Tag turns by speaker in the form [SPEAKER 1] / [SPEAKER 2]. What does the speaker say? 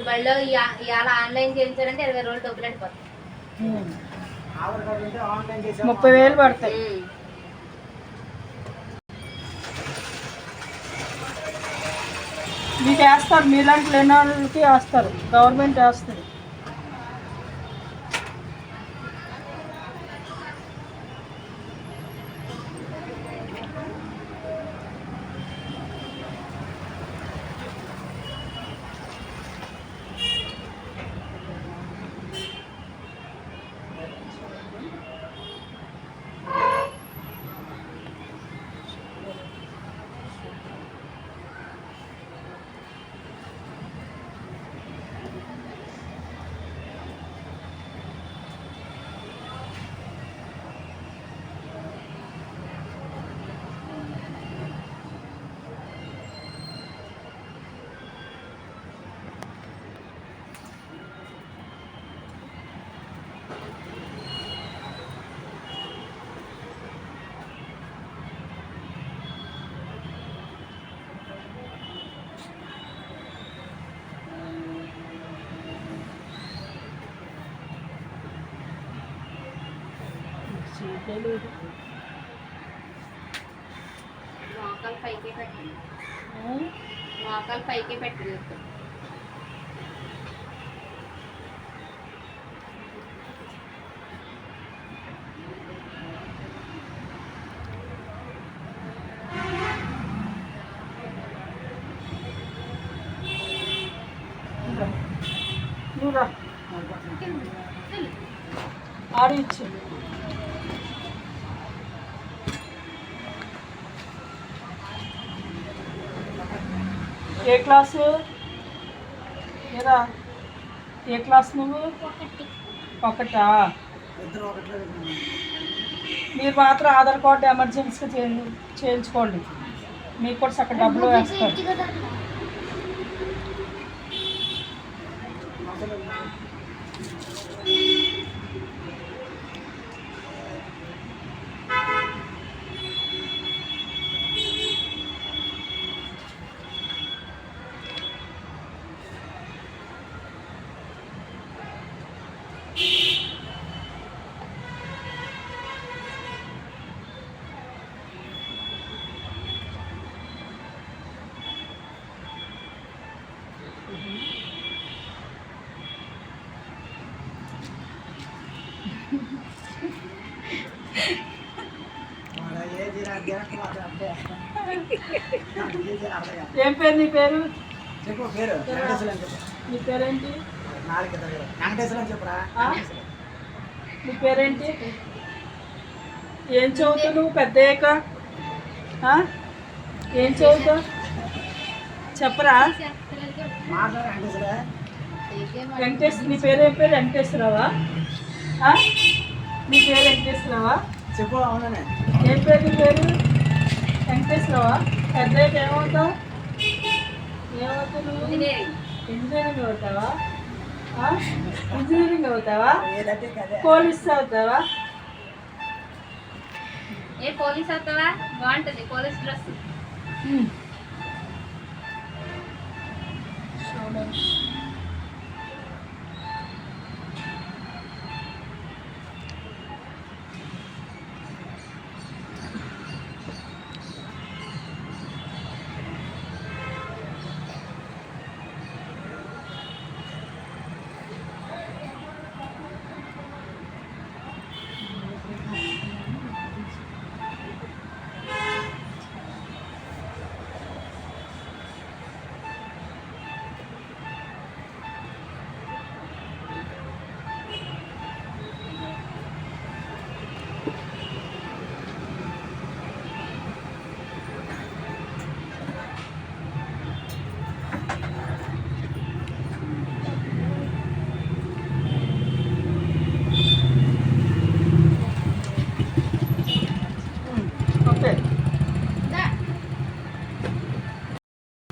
[SPEAKER 1] బడిలో ఇయా- ఇవాళ ఆన్లైన్ చేయించారంటే ఇరవై రోజులు డబ్బులు
[SPEAKER 2] చేసాం
[SPEAKER 3] ముప్పై వేలు పడతాయి. మీకు వేస్తారు మీలాంటి లేని వాళ్ళకి వేస్తారు. గవర్నమెంట్ వేస్తుంది.
[SPEAKER 1] మోకాలు పైకే పెట్టండి మోకాలు పైకే పెట్టండి
[SPEAKER 3] నువ్వు ఏ క్లాసు? ఏరా? ఏ క్లాస్ నువ్వు? ఒకటా? మీరు మాత్రం ఆధార్ కార్డు ఎమర్జెన్సీగా చేయించు చేయించుకోండి. మీకు కూడా చక్కగా డబ్బులు వేస్తారు. ఏం పేరు నీ పేరు?
[SPEAKER 2] చెప్పు పేరు. వెంకటేశ్వరం అని చెప్పు.
[SPEAKER 3] నీ పేరేంటి?
[SPEAKER 2] నాలుగు. వెంకటేశ్వరం చెప్పురా.
[SPEAKER 3] నీ పేరేంటి? ఏం చదువుతావు నువ్వు పెద్ద అయ్యాక? ఆ? ఏం చదువుతావు? చెప్పరా?
[SPEAKER 2] వెంకటేశ్వరే.
[SPEAKER 3] వెంకటేశ్ నీ పేరు ఏం పేరు? వెంకటేశ్వరరావా? నీ పేరు వెంకటేశ్వరరావా
[SPEAKER 2] చెప్పు అవుననే.
[SPEAKER 3] ఏం పేరు నీ పేరు? వెంకటేశ్వరరావా పెద్ద ఏమవుతావు? ఏమవుతావు
[SPEAKER 1] ఇంజనీరింగ్.
[SPEAKER 3] అవుతావా? ఇంజనీరింగ్ అవుతావా? పోలీస్ అవుతావా?
[SPEAKER 1] ఏ పోలీస్ అవుతావా? బాగుంటుంది పోలీస్ డ్రెస్.